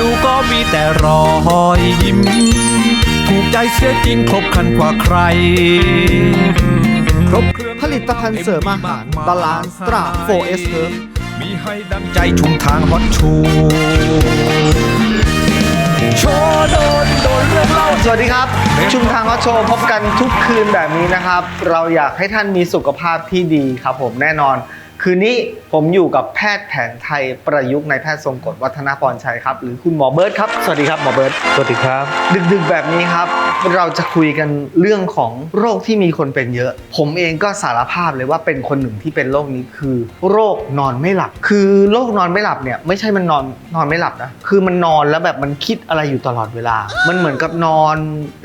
ดูก็มีแต่รอยยิ้ม ถูกใจเสียจริงครบครันกว่าใคร ครบเครื่องผลิตภัณฑ์เสริมอาหาร Balance Stra 4S Herb มีให้ดังใจชุมทางฮอตชูโชว์โดนโดนเรื่องเล่า สวัสดีครับ ชุมทางฮอตโชว์พบกันทุกคืนแบบนี้นะครับ เราอยากให้ท่านมีสุขภาพที่ดีครับผมแน่นอน คืนนี้ผมอยู่กับแพทย์แผนไทยประยุกต์ในายแพทย์ทรงกฎวัฒนพรชัยครับ หรือคุณหมอเบิร์ตครับ สวัสดีครับหมอเบิร์ตสวัสดีครับ ดึกๆแบบนี้ครับ เราจะคุยกันเรื่องของโรคที่มีคนเป็นเยอะ ผมเองก็สารภาพเลยว่าเป็นคนหนึ่งที่เป็นโรคนี้คือ โรคนอนไม่หลับ คือโรคนอนไม่หลับเนี่ยไม่ใช่มันนอนนอนไม่หลับนะคือมันนอนแล้วแบบมันคิดอะไรอยู่ตลอดเวลา มันเหมือนกับนอน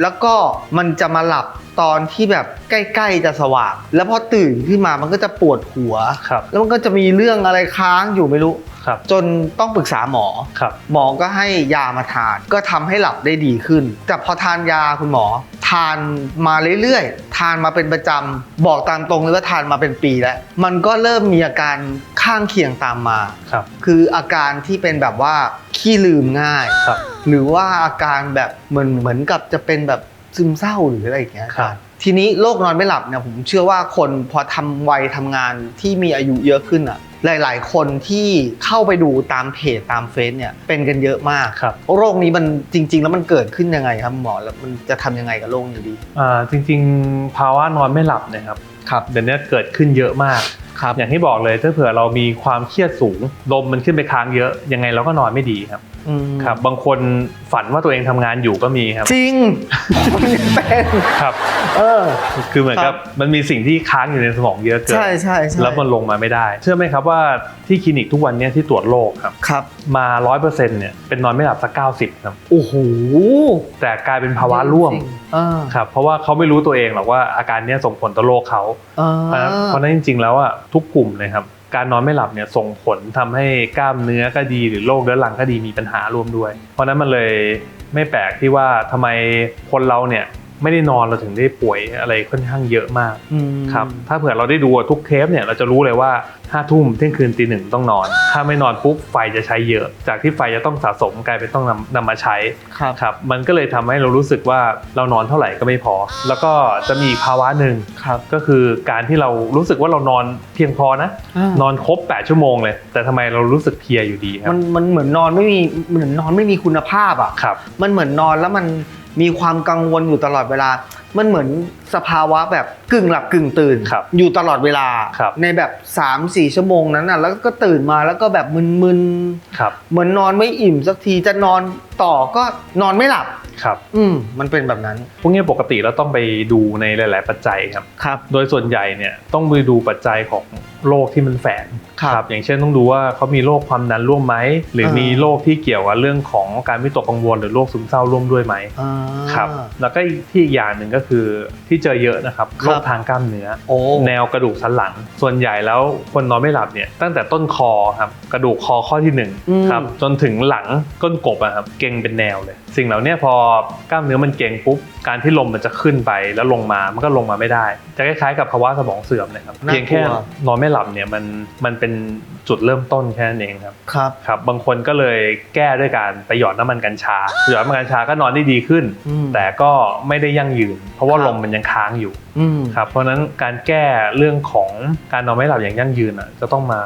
แล้วก็มันจะมาหลับ ตอนที่แบบใกล้ๆจะสว่าง แล้วพอตื่นขึ้นมามันก็จะปวดหัว ครับ แล้วมันก็จะมีเรื่องอะไรค้างอยู่ไม่รู้ ครับ จนต้องปรึกษาหมอ ครับ หมอก็ให้ยามาทาน ก็ทำให้หลับได้ดีขึ้น แต่พอทานยาคุณหมอ ทานมาเรื่อยๆ ทานมาเป็นประจำบอกตามตรงเลยว่าทานมาเป็นปีแล้ว มันก็เริ่มมีอาการข้างเคียงตามมา ครับ คืออาการที่เป็นแบบว่าขี้ลืมง่าย ครับ หรือว่าอาการแบบเหมือนเหมือนกับจะเป็นแบบ ซึมเศร้าหรืออะไรอย่างเงี้ยครับ ทีนี้โรคนอนไม่หลับเนี่ยผมเชื่อว่าคนพอทำวัยทำงานที่มีอายุเยอะขึ้นอะ หลาย ๆ คนที่เข้าไปดูตามเพจตามเฟซเนี่ยเป็นกันเยอะมากครับ โรคนี้มันจริง ๆ แล้วมันเกิดขึ้นยังไงครับหมอแล้วมันจะทำยังไงกับโรคนี้ดีอ่าจริงๆ ภาวะนอนไม่หลับเนี่ยครับครับเดี๋ยวนี้เกิดขึ้นเยอะมาก ครับ อย่างที่บอกเลยถ้าเผื่อเรามีความเครียดสูงลมมันขึ้นไปค้างเยอะยังไงเราก็นอนไม่ดีครับอืม ครับ บางคนฝันว่าตัวเองทำงานอยู่ก็มีครับ จริงผมยังเป็นครับ เออ คือเหมือนครักับบมันมีสิ่งที่ค้างอยู่ในสมองเยอะเกินใช่ใช่ใช่แล้วมันลงมาไม่ได้ เชื่อไหมครับว่าที่คลินิกทุกวันเนี้ที่ตรวจโรคครับ ครับ มาร้อยเปอร์เซ็นต์เนี่ยเป็นนอนไม่หลับสักเก้าสิบครับ โอ้โห แต่กลายเป็นภาวะร่วมเออครับ เพราะว่าเขาไม่รู้ตัวเองหรอกว่าอาการเนี้ยส่งผลต่อโรคเขาเออนะครับเพราะฉะนั้นจริงๆแล้วอะทุกกลุ่มเลยครับ การนอนไม่หลับเนี่ยส่งผลทำให้กล้ามเนื้อก็ดีหรือโรคเรื้อรังก็ดีมีปัญหาร่วมด้วย เพราะฉะนั้นมันเลยไม่แปลกที่ว่าทำไมคนเราเนี่ย ไม่ได้นอนเราถึงได้ป่วยอะไรค่อนข้างเยอะมากอืมครับถ้าเผื่อเราได้ดูทุกเทปเนี่ยเราจะรู้เลยว่าห้าทุ่มเที่ยงคืนตีหนึ่งต้องนอน ถ้าไม่นอนปุ๊บไฟจะใช้เยอะ จากที่ไฟจะต้องสะสมกลายเป็นต้องนำนำมาใช้ครับครับมันก็เลยทำให้เรารู้สึกว่าเรานอนเท่าไหร่ก็ไม่พอ แล้วก็จะมีอีกภาวะหนึ่งครับก็คือการที่เรารู้สึกว่าเรานอนเพียงพอนะอ่านอนครบ 8 ชั่วโมงเลย แต่ทำไมเรารู้สึกเพลียอยู่ดีครัมับนมันเหมือนนอนไม่มีเหมือนนอนไม่มีคุณภาพอะครับมันเหมือนนอนแล้วมัน มีความกังวลอยู่ตลอดเวลา มันเหมือนสภาวะแบบกึ่งหลับกึ่งตื่น ครับอยู่ตลอดเวลา ครับในแบบ 3-4 ชั่วโมงนั้นน่ะ แล้วก็ตื่นมาแล้วก็แบบมึนครับ ๆ เหมือนนอนไม่อิ่มสักที จะนอนต่อก็นอนไม่หลับ ครับ อืม มันเป็นแบบนั้น พวกนี้ปกติเราต้องไปดูในหลาย ๆ ปัจจัยครับ ครับ โดยส่วนใหญ่เนี่ยต้องไปดูปัจจัยของ โรคที่มันแฝงครับอย่างเช่นต้องดูว่าเขามีโรคความดันร่วมไหมหรืออ่ามีมีโรคที่เกี่ยวกับเรื่องของการวิตกกังวลหรือโรคซึมเศร้าร่วมด้วยไหมอ่าครับแล้วก็อีกที่อีกอย่างหนึ่งก็คือที่เจอเยอะนะครับครับโรคทางกล้ามเนื้อโอ้แนวกระดูกสันหลัง ส่วนใหญ่แล้วคนนอนไม่หลับเนี่ยตั้งแต่ต้นคอครับกระดูกคอข้อที่หนึ่งอืมครับจนถึงหลังก้นกบอะครับเก่งเป็นแนวเลย สิ่งเหล่านี้พอกล้ามเนื้อมันเก่งปุ๊บการที่ลมมันจะขึ้นไปแล้วลงมามันก็ลงมาไม่ได้ จะคล้ายๆกับภาวะสมองเสื่อมเลยครับน่ากลัวเพียงแค่นอนไม่หลับเนี่ยมันมันเป็นจุดเริ่มต้นแค่นั้นเองครับครับครับ บางคนก็เลยแก้ด้วยการไปหยอดน้ำมันกัญชา หยอดน้ำมันกัญชาก็นอนได้ดีขึ้นอืมแต่ก็ไม่ได้ยั่งยืน เพราะว่าครับลมมันยังค้างอยู่อืมครับเพราะฉะนั้นการแก้เรื่องของการนอนไม่หลับอย่างยั่งยืนอะจะต้องมา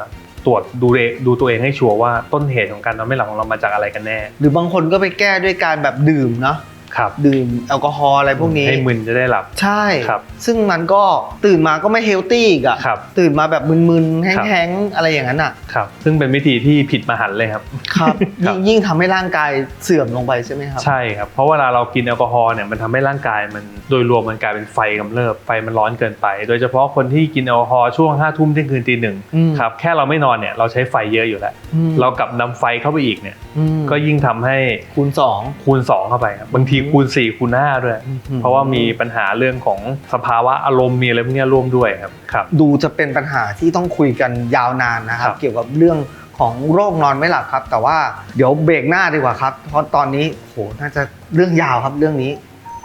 ตรวจดูเองดูตัวเองให้ชัวร์ว่าต้นเหตุของการนอนไม่หลับของเรามาจากอะไรกันแน่ หรือบางคนก็ไปแก้ด้วยการแบบดื่มเนาะ ครับดื่มแอลกอฮอล์อะไรพวกนี้ให้มึนจะได้หลับ ใช่ครับซึ่งมันก็ตื่นมาก็ไม่เฮลตี้อีกอะครับตื่นมาแบบมึนๆครับแห้งๆอะไรอย่างนั้นอะครับซึ่งเป็นวิธีที่ผิดมหันต์เลยครับครับครับยิ่งยิ่งทำให้ร่างกายเสื่อมลงไปใช่ไหมครับ ใช่ครับ เพราะเวลาเรากินแอลกอฮอล์เนี่ยมันทำให้ร่างกายมันโดยรวมมันกลายเป็นไฟกำเริบไฟมันร้อนเกินไป โดยเฉพาะคนที่กินแอลกอฮอล์ช่วงห้าทุ่มเที่ยงคืนตีหนึ่งอืมครับแค่เราไม่นอนเนี่ยเราใช้ไฟเยอะอยู่แล้วอืมเรากลับนำไฟเข้าไปอีกเนี่ยอืมก็ยิ่งทำให้คูณสองคูณ2เข้าไปครับบางทีคูณ4คูณ5ด้วยอืมเพราะว่ามีปัญหาเรื่องของสภาวะอารมณ์มีอะไรพวกเนี้ยร่วมด้วยครับครับ ดูจะเป็นปัญหาที่ต้องคุยกันยาวนานนะครับครับ เกี่ยวกับเรื่องของโรคนอนไม่หลับครับ แต่ว่าเดี๋ยวเบรกหน้าดีกว่าครับ เพราะตอนนี้โหน่าจะเรื่องยาวครับเรื่องนี้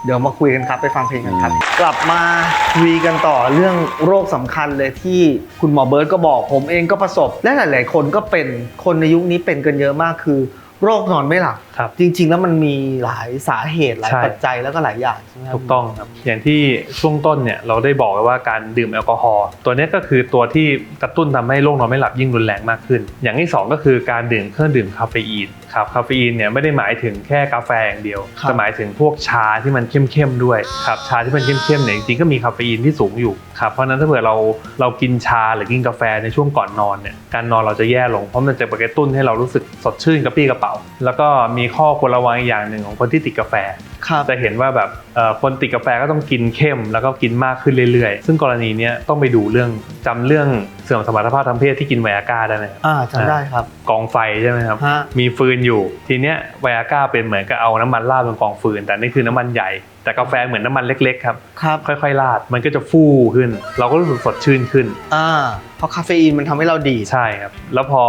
เดี๋ยวมาคุยกันครับไปฟังเพลงกันครับ กลับมาคุยกันต่อเรื่องโรคสำคัญเลยที่คุณหมอเบิร์ตก็บอกผมเองก็ประสบ และหลาย ๆ คนก็เป็นคนในยุคนี้เป็นกันเยอะมากคือ โรคนอนไม่หลับครับจริง ๆ แล้วมันมีหลายสาเหตุหลายใช่ ปัจจัยแล้วก็หลายอย่างใช่ไหมครับถูกต้องครับอย่างที่ช่วงต้นเนี่ยเราได้บอกไว้ว่าการดื่มแอลกอฮอล์ตัวเนี้ยก็คือตัวที่กระตุ้นทำให้โรคนอนไม่หลับยิ่งรุนแรงมากขึ้น อย่างที่สองก็คือการดื่มเครื่องดื่มคาเฟอีนครับคาเฟอีนเนี่ยไม่ได้หมายถึงแค่กาแฟอย่างเดียวครับแต่หมายถึงพวกชาที่มันเข้มๆด้วยครับชาที่มันเข้มๆเนี่ยจริงๆก็มีคาเฟอีนที่สูงอยู่ครับเพราะฉะนั้นถ้าเผื่อเราเรากินชาหรือกินกาแฟในช่วงก่อนนอนเนี่ยการนอนเราจะแย่ลงเพราะมันจะไปกระตุ้นให้เรารู้สึกสดชื่นกระปรี้กระเป๋า แล้วก็มีข้อควรระวังอีกอย่างหนึ่งของคนที่ติดกาแฟ ครับจะเห็นว่าแบบเอ่อคนติดกาแฟก็ต้องกินเข้ม แล้วก็กินมากขึ้นเรื่อยๆ ซึ่งกรณีเนี้ยต้องไปดูเรื่องจำเรื่องเสื่อมสมรรถภาพทางเพศที่กินไวอาก้าได้ไหมครับอ่าจำได้ครับกองไฟใช่ไหมครับ ฮะมีฟืนอยู่ทีเนี้ยไวอาก้าเป็นเหมือนกับเอาน้ำมันราดบนกองฟืน แต่นี่คือน้ำมันใหญ่ แต่กาแฟเหมือนน้ำมันเล็กๆครับครับค่อยๆราดมันก็จะฟู่ขึ้น เราก็รู้สึกสดชื่นขึ้น อ่าเพ ราะคาเฟอีนมันทำให้เราดีดใช่ครับ แล้วพอ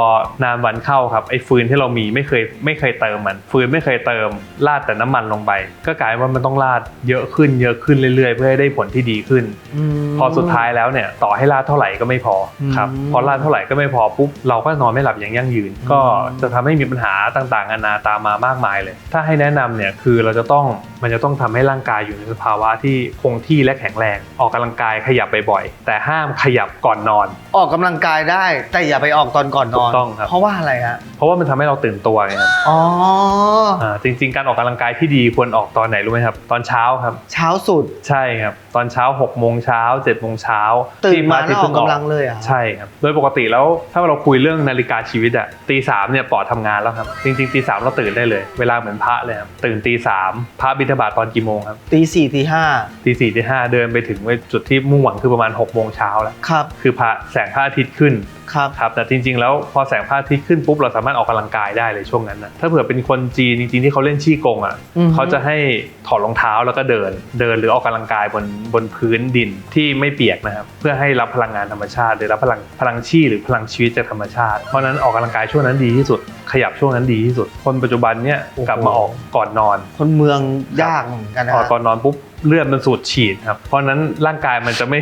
นานวันเข้าครับไอ้ฟืนที่เรามีไม่เคยไม่เคยเติมมัน ฟืนไม่เคยเติมราดแต่น้ำมันลงไป ก็กลายว่ามันต้องราดเยอะขึ้นเยอะขึ้นเรื่อยๆ เพื่อให้ได้ผลที่ดีขึ้นมพอสุดท้ายแล้วเนี่ยต่อให้ราดเท่าไหร่ก็ไม่พออมครับพอราดเท่าไหร่ก็ไม่พอปุ๊บเราก็นอนไม่หลับอย่างยั่งยืน ก็จะทำให้มีปัญหาต่างๆนานาตามมามากมายเลย ถ้าให้แนะนำเนี่ยคือเราจะต้องมันจะต้องทำให้ร่างกายอยู่ในสภาวะที่คงที่และแข็งแรง ออกกำลังกายขยับบ่อยๆแต่ห้ามขยับก่อนนอนออกกำลังกายได้ แต่อย่าไปออกตอนก่อนนอน ถูกต้องครับ เพราะว่าอะไรฮะ เพราะว่ามันทำให้เราตื่นตัวไงครับอ๋อ อ่าจริง ๆ การออกกำลังกายที่ดีควรออกตอนไหนรู้ไหมครับ ตอนเช้าครับ เช้าสุด ใช่ครับ ตอนเช้า6โมงเช้า7โมงเช้าตื่นมาที่แล้วออกพระกำทิตย์ลังเลยเหรอะ ใช่ครับ โดยปกติแล้วถ้าเราคุยเรื่องนาฬิกาชีวิตอะตีสามเนี่ยปอดทำงานแล้วครับ จริงๆตีสามเราตื่นได้เลย เวลาเหมือนพระเลยครับ ตื่นตีสามพระบิณฑบาตตอนกี่โมงครับตีสี่ตีห้าตีสี่ตีห้าเดินไปถึงจุดที่มุ่งหวังคือประมาณ6กโมงเช้าแล้ว ครับ คือพระแสงพระอาทิตย์ขึ้นครับครับแต่จริง ๆ แล้วพอแสงพระอาทิตย์ขึ้นปุ๊บเราสามารถออกกำลังกายได้เลยช่วงนั้นนะถ้าเผื่อเป็นคนจีนจริงๆที่เขาเล่นชี่กงอะอือฮึเขาจะให้ถอดรองเท้าแล้วก็เดินเดินหรือออกกำลังกายบนบนพื้นดินที่ไม่เปียกนะครับเพื่อให้รับพลังงานธรรมชาติหรือรับพลังพลังชีหรือพลังชีวิตจากธรรมชาติ เพราะฉะนั้นออกกำลังกายช่วงนั้นดีที่สุด ขยับช่วงนั้นดีที่สุด คนปัจจุบันเนี่ยกลับมาออกก่อนนอน คนเมืองยากเหมือนกันนะพอฮะตอนนอนปุ๊บ เลือดมันสูดฉีดครับ เพราะนั้นร่างกายมันจะไม่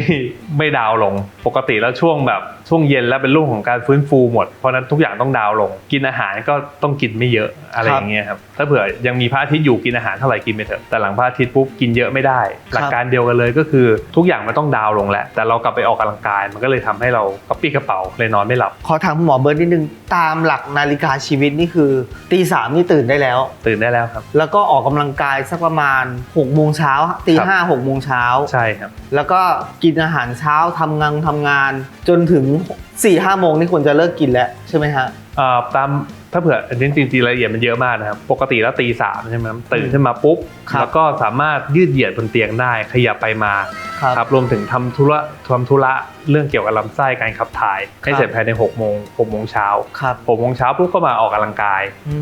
ไม่ดาวลง ปกติแล้วช่วงแบบ ช่วงเย็นแล้วเป็นรุ่งของการฟื้นฟูหมด เพราะฉะนั้นทุกอย่างต้องดาวน์ลง กินอาหารก็ต้องกินไม่เยอะอะไรอย่างเงี้ยครับถ้าเผื่อยังมีพระอาทิตย์อยู่กินอาหารเท่าไหร่กินไปเถอะแต่หลังพระอาทิตย์ปุ๊บกินเยอะไม่ได้ หลักการเดียวกันเลยก็คือทุกอย่างมันต้องดาวน์ลงแหละแต่เรากลับไปออกกำลังกาย มันก็เลยทำให้เรากระปี้กระเป๋าเลยนอนไม่หลับขอถามคุณหมอเบิร์ดนิดนึงตามหลักนาฬิกาชีวิตนี่คือตีสามนี่ตื่นได้แล้ว ตื่นได้แล้วครับ แล้วก็ออกกำลังกายสักประมาณ6กโมงเช้าตีครับห้าหกโมงเช้าใช่ครับแล้วก็กินอาหารเช้าทำงานทำงานจนถึง4ี่ห้าโมงนี่ควรจะเลิกกินแล้วใช่ไหมฮะเอ่อตามถ้าเผื่ออันนี้จริงๆรายละเอียดมันเยอะมากนะครับ ปกติแล้วตีสามใช่ไหมครับตื่นขึ้นมาปุ๊บ ครับ แล้วก็สามารถยืดเหยียดบนเตียงได้ขยับไปมา ครับครับรวมถึงทำธุระทำธุระเรื่องเกี่ยวกับลำไส้การขับถ่าย ให้ครับเสร็จภายใน6โมง6โมงเช้าครับ6โมงเช้าปุ๊บก็มาออกกำลังกาย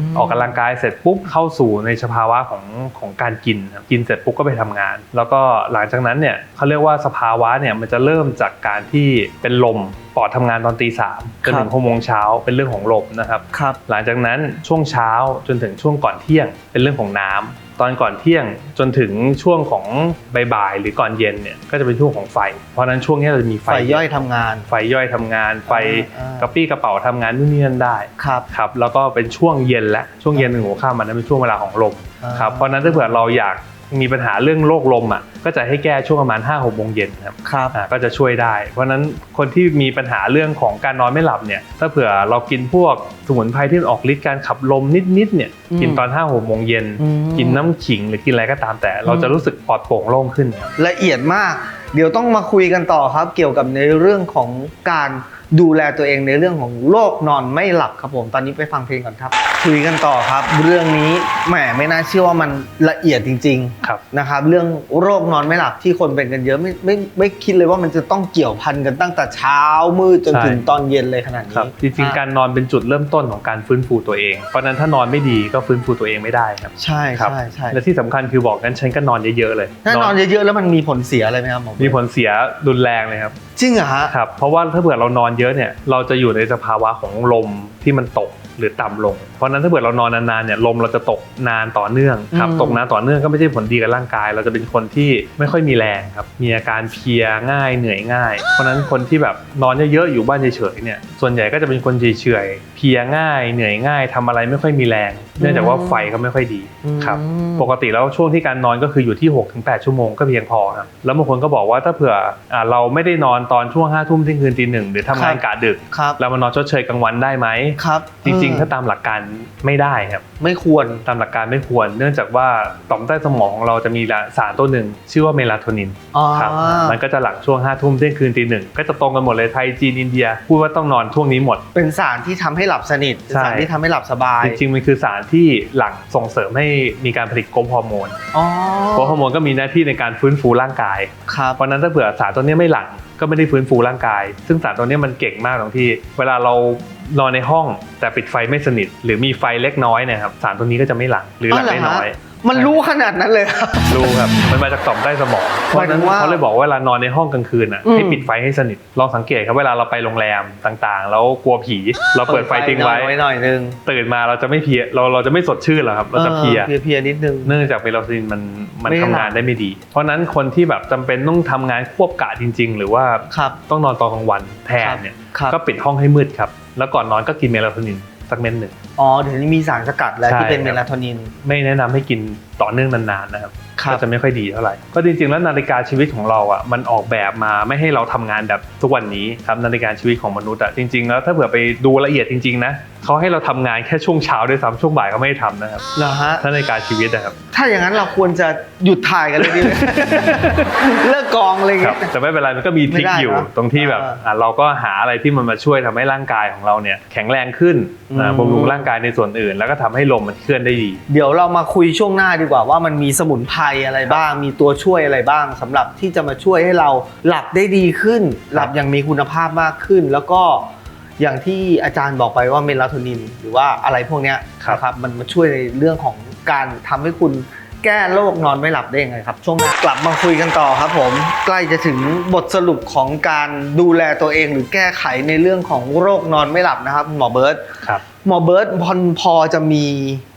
มออกกำลังกายเสร็จปุ๊บเข้าสู่ในสภาวะของของการกินครับกินเสร็จปุ๊บก็ไปทำงาน แล้วก็หลังจากนั้นเนี่ยเขาเรียกว่าสภาวะเนี่ยมันจะเริ่มจากการที่เป็นลมปอดทำงานตอนตีสามจนถึงหกโมงเช้าเป็นเรื่องของลมนะครับครับหลังจากนั้นช่วงเช้าจนถึงช่วงก่อนเที่ยงเป็นเรื่องของน้ำ ตอนก่อนเที่ยงจนถึงช่วงของบ่ายๆหรือก่อนเย็นเนี่ยก็จะเป็นช่วงของไฟ เพราะฉะนั้นช่วงนี้เราจะมีไฟไฟย่อยทำงาน ไฟย่อยทำงาน ไฟอ่ากระปี้กระเป๋าทำงานนู่นนี่นั่นได้ครับครับแล้วก็เป็นช่วงเย็นและช่วงเย็นถึงหัวค่ำมันนั้นเป็นช่วงเวลาของลม อ่า ครับเพราะฉะนั้นถ้าเผื่อเราอยาก มีปัญหาเรื่องโรคลมอะก็จะให้แก้ช่วงประมาณ5้าหกโมงเย็นครับครับอ่าก็จะช่วยได้ เพราะฉะนั้นคนที่มีปัญหาเรื่องของการนอนไม่หลับเนี่ยถ้าเผื่อเรากินพวกสมุนไพรที่มันออกฤทธิ์การขับลมนิดๆเนี่ยอืมกินตอน5้าหกโมงเย็นอืมกินน้ำขิงหรือกินอะไรก็ตามแต่ เราจะรู้สึกปลอดโปร่งโล่งขึ้นครับละเอียดมาก เดี๋ยวต้องมาคุยกันต่อครับ เกี่ยวกับในเรื่องของการดูแลตัวเองในเรื่องของโรคนอนไม่หลับครับผมตอนนี้ไปฟังเพลงก่อนครับ คุยกันต่อครับ เรื่องนี้แหมไม่น่าเชื่อว่ามันละเอียดจริงครับๆนะครับ เรื่องโรคนอนไม่หลับที่คนเป็นกันเยอะไม่ไม่ไม่คิดเลยว่ามันจะต้องเกี่ยวพันกันตั้งแต่เช้ามืดจนใช่ถึงตอนเย็นเลยขนาดครับนี้จริงๆ การนอนเป็นจุดเริ่มต้นของการฟื้นฟูตัวเอง เพราะฉะนั้นถ้านอนไม่ดีก็ฟื้นฟูตัวเองไม่ได้ครับ ใช่ครับใช่ใช่และที่สำคัญคือบอกงั้นฉันก็นอนเยอะๆเลยถ้านอนเยอะๆแล้วมันมีผลเสียอะไรไหมครับหมอมีผลเสียรุนแรงเลยครับจริงเหรอฮะครับเพราะว่าถ้าเผื่อเรานอนเยอะเนี่ยเราจะอยู่ในสภาวะของลมที่มันตก หรือต่ำลง เพราะฉะนั้นถ้าเกิดเรานอนนานๆเนี่ยลมเราจะตกนานต่อเนื่องครับอืมตกนานต่อเนื่องก็ไม่ใช่ผลดีกับร่างกาย เราจะเป็นคนที่ไม่ค่อยมีแรงครับมีอาการเพลียง่ายเหนื่อยง่าย เพราะฉะนั้นคนที่แบบนอนเยอะๆอยู่บ้านเฉยๆเนี่ยส่วนใหญ่ก็จะเป็นคนเฉยๆเพลียง่ายเหนื่อยง่ายทำอะไรไม่ค่อยมีแรง เนื่องจากว่าไฟก็ไม่ค่อยดีครับอืมปกติแล้วช่วงที่การนอนก็คืออยู่ที่6-8ชั่วโมงก็เพียงพอครับแล้วบางคนก็บอกว่าถ้าเผื่ออ่าเราไม่ได้นอนตอนช่วง5้าทุ่มเที่ยงคืนตีหนึ่งหรือทำงานครับกะดึกครับเรามานอนชดเชยกลางวันได้ไหมครับจริงๆเออถ้าตามหลักการไม่ได้ครับไม่ควรตามหลักการไม่ควร เนื่องจากว่าต่อมใต้สมองของเราจะมีสารตัวหนึ่งชื่อว่าเมลาโทนินอ๋อครับมันก็จะหลังช่วง5้าทุ่มเที่ยงคืนตีหนึ่งก็จะตรงกันหมดเลยไทยจีนอินเดียพูดว่าต้องนอนช่วงนี้หมด เป็นสารที่ทำให้หลับสนิทเป็นใช่สารที่ทำให้หลับสบาย จริงๆมันคือสารที่หลั่งส่งเสริมให้มีการผลิตกรดฮอร์โมนอ๋อเพราะฮอร์โมนก็มีหน้าที่ในการฟื้นฟูร่างกายครับเพราะฉะนั้นถ้าเผื่อสารตัวเนี้ยไม่หลั่ง ก็ไม่ได้ฟื้นฟูร่างกาย ซึ่งสารตัวนี้มันเก่งมากตรงที่ เวลาเรานอนในห้องแต่ปิดไฟไม่สนิท หรือมีไฟเล็กน้อยเนะครับสารตัวนี้ก็จะไม่หลั่งหรือหลั่งได้น้อย มันรู้ขนาดนั้นเลยครับ รู้ครับ มันมาจากต่อมใต้สมอง เพราะฉะนั้นหมายถึงว่าเขาเลยบอกว่าเวลานอนในห้องกลางคืนอะอืมให้ปิดไฟให้สนิท ลองสังเกตครับเวลาเราไปโรงแรมต่างๆ แล้วกลัวผี เราเปิดไฟทิ้งไว้ไว้หน่อยนึงตื่นมาเราจะไม่เพลียเราเราจะไม่สดชื่นหรอกครับเราจะเพลียออเพลียๆนิดนึง เนื่องจากเมลาโทนินมันมันไม่ได้ทำงานได้ไม่ดี เพราะฉะนั้นคนที่แบบจำเป็นต้องทำงานควบกะจริง ๆ หรือว่าครับ ต้องนอนตอนกลางวันแทนเนี่ยครับ ก็ปิดห้องให้มืดครับ แล้วก่อนนอนก็กินเมลาโทนิน สักเม็ดหนึ่งอ๋อเดี๋ยวนี้มีสารสกัดแล้วใช่ที่เป็นคเมรับลาโทนิน ไม่แนะนำให้กินต่อเนื่องนานๆนะครับครับก็จะไม่ค่อยดีเท่าไหร่ก็จริงๆแล้วนาฬิกาชีวิตของเราอะมันออกแบบมาไม่ให้เราทำงานแบบทุกวันนี้ครับนาฬิกาชีวิตของมนุษย์อะจริงๆแล้วถ้าเผื่อไปดูละเอียดจริงๆนะเขาให้เราทำงานแค่ช่วงเช้าด้วยซ้ำช่วงบ่ายเขาไม่ให้ทำนะครับเหรอฮะ ถ้านาฬิกาชีวิตนะครับถ้าอย่างนั้นเราควรจะหยุดถ่ายกันเลยดีไหม เลิกกองอะไรคเงี้รับย แต่ไม่เป็นไรมันก็มีทริคไม่ได้อยู่ เนอะตรงที่แบบอ่าอะเราก็หาอะไรที่มันมาช่วยทำให้ร่างกายของเราเนี่ยแข็งแรงขึ้นอ่าอืม บำรุงร่างกายในส่วนอื่น แล้วก็ทำให้ลมมันเคลื่อนได้ดี เดี๋ยวเรามาคุยช่วงหน้าดีกว่าว่ามันมีสมุนไพรอะไรบ้าง มีตัวช่วยอะไรบ้างสำหรับที่จะมาช่วยให้เราหลับได้ดีขึ้น หลับอย่างมีคุณภาพมากขึ้น แล้วก็ อย่างที่อาจารย์บอกไปว่าเมลาโทนิน หรือว่าอะไรพวกเนี้ยครับนะครับมันมาช่วยในเรื่องของการทำให้คุณแก้โรคนอนไม่หลับได้ยังไงครับ ช่วงหน้ากลับมาคุยกันต่อครับผม ใกล้จะถึงบทสรุปของการดูแลตัวเอง หรือแก้ไขในเรื่องของโรคนอนไม่หลับนะครับหมอเบิร์ตครับหมอเบิร์ตพอพอจะมี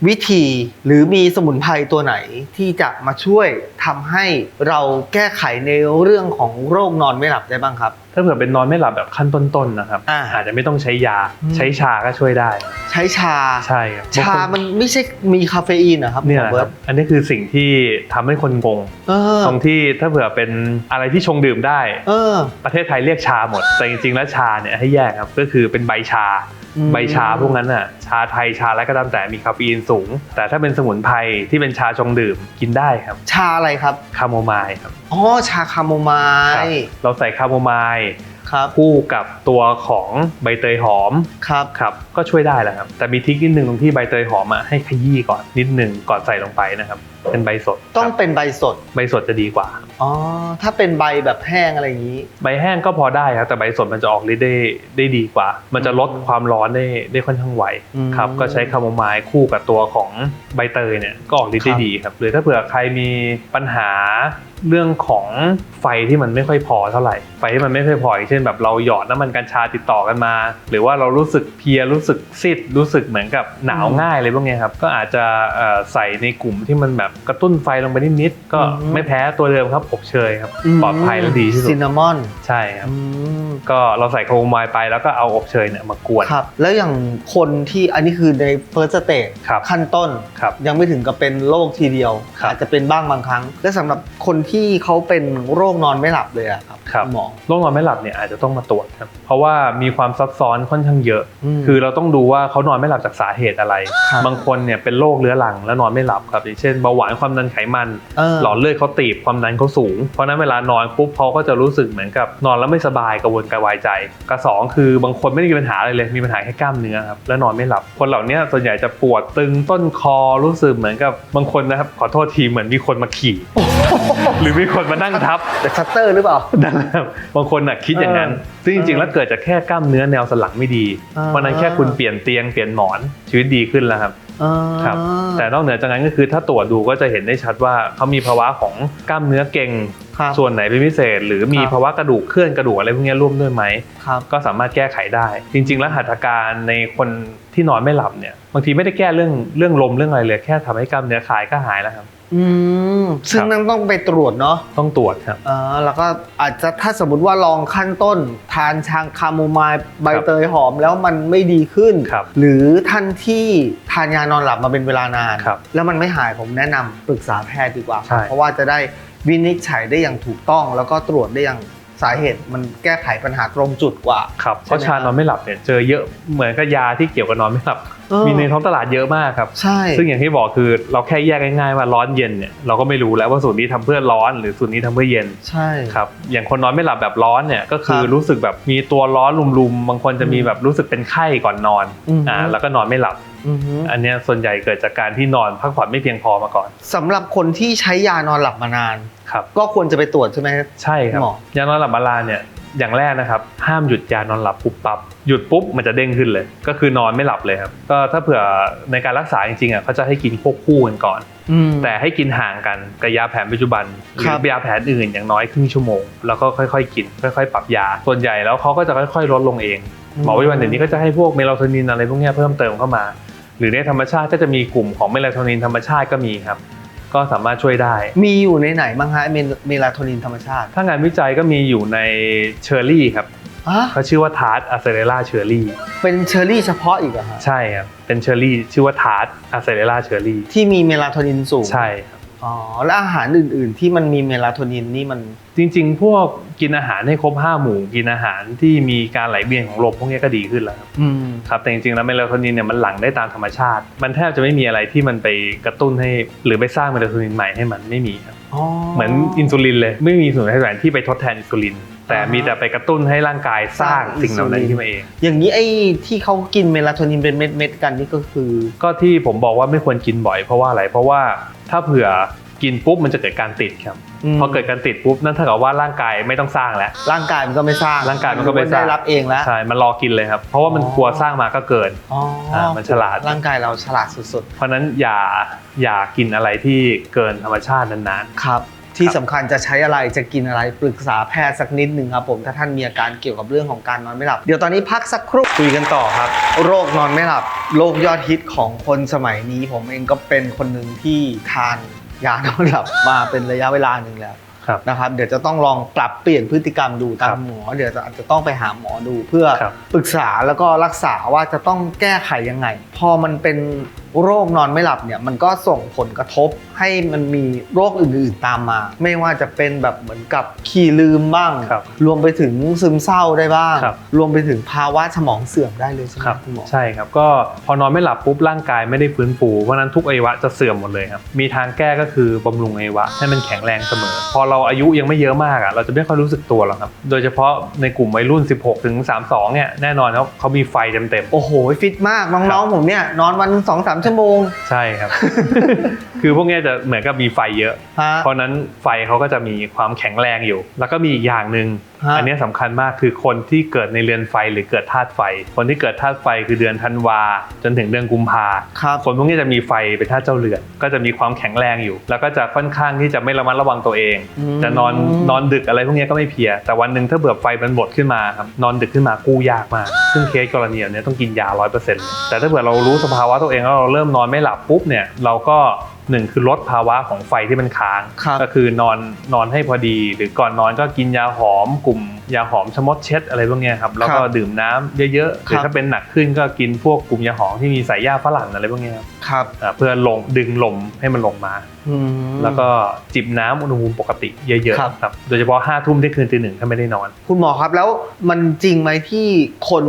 วิธีหรือมีสมุนไพรตัวไหนที่จะมาช่วยทำให้เราแก้ไขในเรื่องของโรคนอนไม่หลับได้บ้างครับ ถ้าเผื่อเป็นนอนไม่หลับแบบขั้นต้นๆนะครับอ่าอาจจะไม่ต้องใช้ยาอืมใช้ชาก็ช่วยได้ ใช้ชาใช่ครับชาบางคนมันไม่ใช่มีคาเฟอีนเหรอครับเนี่ยหมอนะเบิคร์รัตบอันนี้คือสิ่งที่ทำให้คนงงเออตรงที่ถ้าเผื่อเป็นอะไรที่ชงดื่มได้ เออ ประเทศไทยเรียกชาหมด แต่จริงๆแล้วชาเนี่ยให้แยกครับก็คือเป็นใบชาอืม ใบชาพวกนั้นน่ะชาไทยชาอะไรก็ตามแต่มีคาเฟอีนสูง แต่ถ้าเป็นสมุนไพรที่เป็นชาชงดื่มกินได้ครับ ชาอะไรครับคาโมไมล์ครับอ๋อชาคาโมไมครับล์เราใส่คาโมไมล์ครับคู่กับตัวของใบเตยหอมครับครับก็ช่วยได้แหละครับแต่มีทริคนิดนึงตรงที่ใบเตยหอมอะให้ขยี้ก่อนนิดนึงก่อนใส่ลงไปนะครับ เป็นใบสดต้องครับเป็นใบสด ใบสดจะดีกว่า อ๋อ ถ้าเป็นใบแบบแห้งอะไรอย่างนี้ ใบแห้งก็พอได้ครับแต่ใบสดมันจะออกฤทธิ์ได้ได้ดีกว่า มันจะลดความร้อนได้ได้ค่อนข้างไวอืมครับก็ใช้คาโมไมล์คู่กับตัวของใบเตยเนี่ยก็ออกฤทธิ์ได้ครับ ดีครับหรือถ้าเผื่อใครมีปัญหาเรื่องของไฟที่มันไม่ค่อยพอเท่าไหร่ไฟที่มันไม่ค่อยพออย่างเช่นแบบเราหยอดน้ำมันกัญชาติดต่อกันมา หรือว่าเรารู้สึกเพลียรู้สึกซีดรู้สึกเหมือนกับหนาวง่ายอะไรพวกเนี้ยครับก็อาจจะเอ่อใส่ในกลุ่มที่มันแบบกระตุ้นไฟลงไปนิดๆก็อืมไม่แพ้ตัวเดิมครับอบเชยครับปลอดภัยและดีที่สุดซินนามอนใช่ครับอืมก็เราใส่คาโมไมล์ไปแล้วก็เอาอบเชยเนี่ยมากวนครับแล้วอย่างคนที่อันนี้คือใน first stage ครับขั้นต้นครับยังไม่ถึงกับเป็นโรคทีเดียวครับอาจจะเป็นบ้างบางครั้ง และสำหรับคนที่เขาเป็นโรคนอนไม่หลับเลยอะครับครับณหมอโรคนอนไม่หลับเนี่ยอาจจะต้องมาตรวจครับเพราะว่ามีความซับซ้อนค่อนข้างเยอะอืมคือเราต้องดูว่าเขานอนไม่หลับจากสาเหตุอะไรครับบางคนเนี่ยเป็นโรคเรื้อรังแล้วนอนไม่หลับครับอย่างเช่นเบาหวานความดันไขมัน เออ หลอดเลือดเขาตีบความดันเขาสูง เพราะฉะนั้นเวลานอนปุ๊บเขาก็จะรู้สึกเหมือนกับนอนแล้วไม่สบายกระวนกระวายใจกับสองคือบางคนไม่ได้มีปัญหาอะไรเลยมีปัญหาแค่กล้ามเนื้อครับแล้วนอนไม่หลับ คนเหล่านี้ส่วนใหญ่จะปวดตึงต้นคอรู้สึกเหมือนกับบางคนนะครับขอโทษทีเหมือนมีคนมาขี่ หรือมีคนมานั่งทับ แต่ชัตเตอร์หรือเปล่า นั่นแหละครับบางคนน่ะคิดอย่างนั้นเออซึ่งจริงๆ แล้วเกิดจากแค่กล้ามเนื้อแนวสันหลังไม่ดีอ่าเพราะฉะนั้นแค่คุณเปลี่ยนเตียงเปลี่ยนหมอนชีวิตดีขึ้นแล้วครับอ่าครับแต่นอกเหนือจากนั้นก็คือถ้าตรวจดูก็จะเห็นได้ชัดว่าเขามีภาวะของกล้ามเนื้อเก่งครับส่วนไหนเป็นพิเศษ หรือมีครับภาวะกระดูกเคลื่อนกระดูกอะไรพวกนี้ร่วมด้วยไหมครับก็สามารถแก้ไขได้ จริง ๆ แล้วหัตถการในคนที่นอนไม่หลับเนี่ยบางทีไม่ได้แก้เรื่องเรื่องลมเรื่องอะไรเลยแค่ทำให้กล้ามเนื้อคลายก็หายแล้วครับ อืมซึ่งครับนั่นต้องไปตรวจเนาะต้องตรวจครับอ่าแล้วก็อาจจะถ้าสมมติว่าลองขั้นต้น ทานชางคาโมไมล์ใบครับเตยหอมแล้วมันไม่ดีขึ้น ครับหรือท่านที่ทานยานอนหลับมาเป็นเวลานาน ครับแล้วมันไม่หายผมแนะนำปรึกษาแพทย์ดีกว่าครับใช่ เพราะว่าจะได้วินิจฉัยได้อย่างถูกต้อง แล้วก็ตรวจได้อย่าง สาเหตุมันแก้ไขปัญหาตรงจุดกว่า ครับเพราะใช่ไหมชานอนไม่หลับเนี่ยเจอเยอะเหมือนกับยาที่เกี่ยวกับนอนไม่หลับเออมีในท้องตลาดเยอะมากครับ ใช่ ซึ่งอย่างที่บอกคือเราแค่แยกง่ายๆว่าร้อนเย็นเนี่ยเราก็ไม่รู้แล้วว่าสูตรนี้ทำเพื่อร้อนหรือสูตรนี้ทำเพื่อเย็น ใช่ครับอย่างคนนอนไม่หลับแบบร้อนเนี่ยก็คือครับรู้สึกแบบมีตัวร้อนลุมๆบางคนจะมีแบบรู้สึกเป็นไข้ก่อนนอนอืมอ่าแล้วก็นอนไม่หลับอือฮึอันเนี้ยส่วนใหญ่เกิดจากการที่นอนพักผ่อนไม่เพียงพอมาก่อนสำหรับคนที่ใช้ยานอนหลับมานาน ครับก็ควรจะไปตรวจใช่ไหม ใช่ครับหมอยานอนหลับมาลาเนี่ยอย่างแรกนะครับ ห้ามหยุดยานอนหลับปุ๊บปั๊บหยุดปุ๊บมันจะเด้งขึ้นเลย ก็คือนอนไม่หลับเลยครับก็ถ้าเผื่อในการรักษาจริงๆอะเขาจะให้กินควบคู่กันก่อน อืม แต่ให้กินห่างกันกับยาแผนปัจจุบันหรืครัอบ ยาแผนอื่นอย่างน้อยครึ่งชั่วโมง แล้วก็ค่อยๆ กิน ค่อยๆ ปรับยา ส่วนใหญ่แล้วเขาก็จะค่อยๆ ลดลงเอง หมอปัจจุบันเดี๋ยวนี้ก็จะให้พวกเมลาโทนินอะไรพวกเนี้ยเพิ่มเติมเข้ามา หรือในธรรมชาติก็จะมีกลุ่มของเมลาโทนินธรรมชาติก็มีครับ ก็สามารถช่วยได้ มีอยู่ในไหนบ้างฮะเมลเมลาโทนินธรรมชาติ ถ้างานวิจัยก็มีอยู่ในเชอร์รี่ครับฮะเขาชื่อว่าทาร์ตอะเซเรล่าเชอร์รี่เป็นเชอร์รี่เฉพาะอีกเหรอฮะใช่ครับเป็นเชอร์รี่ชื่อว่าทาร์ตอะเซเรล่าเชอร์รี่ที่มีเมลาโทนินสูง ใช่ครับ อ๋อแล้วอาหารอื่น ๆ ที่มันมีเมลาโทนินนี่มัน จริง ๆ พวกกินอาหารให้ครบห้าหมู่กินอาหารที่มีการไหลเวียนของลมพวกนี้ก็ดีขึ้นแล้วครับอืมครับแต่จริงๆแล้วเมลาโทนินเนี่ยมันหลั่งได้ตามธรรมชาติ มันแทบจะไม่มีอะไรที่มันไปกระตุ้นให้ หรือไปสร้างเมลาโทนินใหม่ให้มันไม่มีครับอ๋อเหมือนอินซูลินเลยไม่มีส่วนไหนที่ไปทดแทนอินซูลิน แต่มีแต่ไปกระตุ้นให้ร่างกายสร้างสิ่งเหล่านั้นขึ้นมาเอง อย่างนี้ไอ้ที่เขากินเมลาโทนินเป็นเม็ดๆกันนี่ก็คือ ก็ที่ผมบอกว่าไม่ควรกินบ่อยเพราะว่าอะไร เพราะว่าถ้าเผื่อกินปุ๊บมันจะเกิดการติดครับมพอเกิดการติดปุ๊บนั่นเท่ากับว่าร่างกายไม่ต้องสร้างแล้ว ร่างกายมันก็ไม่สร้าง ร่างกายมันก็ไม่สร้างได้รับเองแล้วใช่ มันรอกินเลยครับ เพราะว่ามันอ๋อกลัวสร้างมาก็เกินอ๋ออามันฉลาด ร่างกายเราฉลาดสุดเพราะฉะนั้นอย่าอย่ากินอะไรที่เกินธรรมชาตินานๆ ครับ ที่สำคัญจะใช้อะไรจะกินอะไรปรึกษาแพทย์สักนิดหนึ่งครับผมถ้าท่านมีอาการเกี่ยวกับเรื่องของการนอนไม่หลับ เดี๋ยวตอนนี้พักสักครู่คุยกันต่อครับ โรคนอนไม่หลับ โรคยอดฮิตของคนสมัยนี้ ผมเองก็เป็นคนหนึ่งที่ทานยานอนหลับมาเป็นระยะเวลาหนึ่งแล้วๆครับ นะครับเดี๋ยวจะต้องลองปรับเปลี่ยนพฤติกรรมดูตาครัมบหมอ เดี๋ยวจะอาจจะต้องไปหาหมอดูเพื่อครับ ปรึกษาแล้วก็รักษาว่าจะต้องแก้ไขยังไง พอมันเป็น โรคนอนไม่หลับเนี่ยมันก็ส่งผลกระทบให้มันมีโรคอื่นๆตามมา ไม่ว่าจะเป็นแบบเหมือนกับขี้ลืมบ้าง ครับรวมไปถึงซึมเศร้าได้บ้าง ครับ รวมไปถึงภาวะสมองเสื่อมได้เลยใช่ไหมครับคุณหมอ ใช่ครับ ก็พอนอนไม่หลับปุ๊บร่างกายไม่ได้ฟื้นฟูเพราะฉะนั้นทุกอวัยวะจะเสื่อมหมดเลยครับ มีทางแก้ก็คือบำรุงอวัยวะให้มันแข็งแรงเสมอ พอเราอายุยังไม่เยอะมากอะเราจะไม่ค่อยรู้สึกตัวหรอกครับ โดยเฉพาะในกลุ่มวัยรุ่น 16 ถึง 32 เนี่ยแน่นอนเขาเขามีไฟเต็มๆ โอ้โห ฟิตมาก น้องๆผมเนี่ยนอนวันสองสามชั่วโมง ใช่ครับ คือพวกเนี้ยจะเหมือนกับมีไฟเยอะ ฮะ เพราะฉะนั้นไฟเขาก็จะมีความแข็งแรงอยู่ แล้วก็มีอีกอย่างหนึ่งฮะ อันเนี้ยสำคัญมากคือคนที่เกิดในเรือนไฟหรือเกิดธาตุไฟ คนที่เกิดธาตุไฟคือเดือนธันวาจนถึงเดือนกุมภาครับ คนพวกนี้จะมีไฟเป็นธาตุเจ้าเรือน ก็จะมีความแข็งแรงอยู่ แล้วก็จะค่อนข้างที่จะไม่ระมัดระวังตัวเอง อืม จะนอนนอนดึกอะไรพวกนี้ก็ไม่เพลีย แต่วันหนึ่งถ้าเบื่อไฟมันบดขึ้นมาครับนอนดึกขึ้นมากู้ยากมาก ซึ่งเคสกรณีแบบเนี้ยต้องกินยา100%แต่ถ้าเผื่อเรารู้สภาวะตัวเองแล้วเราเริ่มนอนไม่หลับปุ๊บเนี่ยเราก็หนึ่งคือลดภาวะของไฟที่มันค้าง ครับก็คือนอนนอนให้พอดี หรือก่อนนอนก็กินยาหอม กลุ่มยาหอมชะมดเช็ดอะไรพวกเนี้ยครับแล้วก็ครับดื่มน้ำเยอะๆหรือครับ ถ้าเป็นหนักขึ้นก็กินพวกกลุ่มยาหอมที่มีสายยาฝรั่งอะไรพวกเนี้ยครับครับอ่าเพื่อลงดึงลมให้มันลงมา อืม แล้วก็จิบน้ำอุณหภูมิปกติเยอะครับ ๆครับโดยเฉพาะห้าทุ่มที่คืนตีหนึ่งถ้าไม่ได้นอน คุณหมอครับแล้วมันจริงไหมที่คน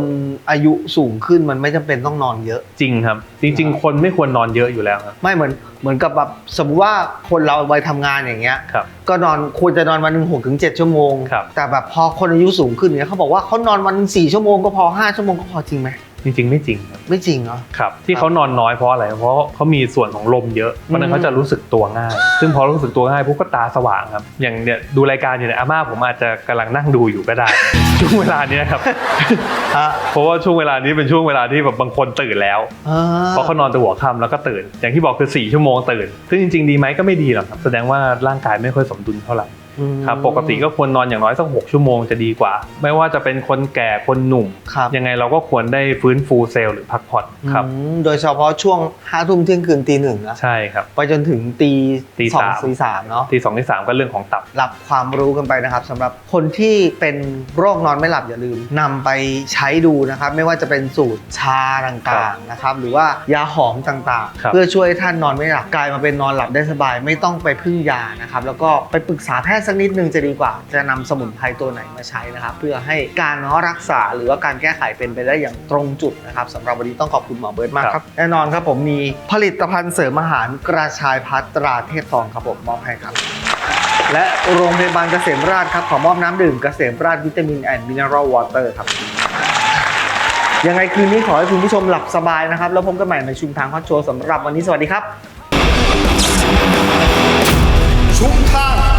อายุสูงขึ้นมันไม่จำเป็นต้องนอนเยอะ จริงครับ จริง ๆ คนไม่ควรนอนเยอะอยู่แล้วครับ ไม่เหมือนเหมือนกับแบบสมมติว่าคนเราวัยทำงานอย่างเงี้ย ครับก็นอนควรจะนอนวันหนึ่งหกถึงเจ็ดชั่วโมง ครับ แต่แบบพอคนอายุสูงขึ้นเนี่ยเขาบอกว่าเขานอนวันหนึ่งสี่ชั่วโมงก็พอห้าชั่วโมงก็พอจริงไหม จริงๆ ไม่จริงครับไม่จริงเนาะครับ ที่เขานอนน้อยเพราะอะไร เพราะเขามีส่วนของลมเยอะเพราะฉะนั้นอืมเขาจะรู้สึกตัวง่าย ซึ่งพอรู้สึกตัวง่ายปุ๊บก็ตาสว่างครับ อย่างเนี่ยดูรายการอยู่เนี่ยอาม่าผมอาจจะกำลังนั่งดูอยู่ก็ได้ ช่วงเวลาเนี้ยครับ ฮะเพราะว่าช่วงเวลานี้เป็นช่วงเวลาที่แบบบางคนตื่นแล้ว อ่าเพราะเขานอนแต่หัวค่ำแล้วก็ตื่น อย่างที่บอกคือ 4 ชั่วโมงตื่น ซึ่งจริงๆ ดีไหมก็ไม่ดีหรอกครับ แสดงว่าร่างกายไม่ค่อยสมดุลเท่าไหร่อืม ครับปกติก็ควรนอนอย่างน้อยสักหกชั่วโมงจะดีกว่า ไม่ว่าจะเป็นคนแก่คนหนุ่มครับยังไงเราก็ควรได้ฟื้นฟูเซลล์หรือพักผ่อนครับอืมโดยเฉพาะช่วงห้าทุ่มเที่ยงคืนตีหนึ่งนะใช่ครับไปจนถึงตีตีสองสามตีสามเนาะที่สองที่สามก็เรื่องของตับรับความรู้กันไปนะครับสำหรับคนที่เป็นโรคนอนไม่หลับอย่าลืมนำไปใช้ดูนะครับ ไม่ว่าจะเป็นสูตรชาต่างๆนะครับหรือว่ายาหอมต่างครับๆเพื่อช่วยให้ท่านนอนไม่หลับกลายมาเป็นนอนหลับได้สบาย ไม่ต้องไปพึ่งยานะครับแล้วก็ไปปรึกษาแพทย์สักนิดนึงจะดีกว่า จะนำสมุนไพรตัวไหนมาใช้นะครับ เพื่อให้การรักษาหรือว่าการแก้ไขเป็นไปได้อย่างตรงจุดนะครับสำหรับวันนี้ต้องขอบคุณหมอเบิร์ตมากครับ แน่นอนครับผมมีผลิตภัณฑ์เสริมอาหารกระชายพัฒตราเทพทองครับผมมอบให้ครับ และโรงพยาบาลเกษมราชครับขอมอบน้ำดื่มเกษมราชวิตามินแอนด์มินเนอรัลวอเตอร์ครับยังไงคืนนี้ขอให้คุณผู้ชมหลับสบายนะครับ แล้วพบกันใหม่ในชุมทางฮอตโชว์สำหรับวันนี้สวัสดีครับ ชุมทาง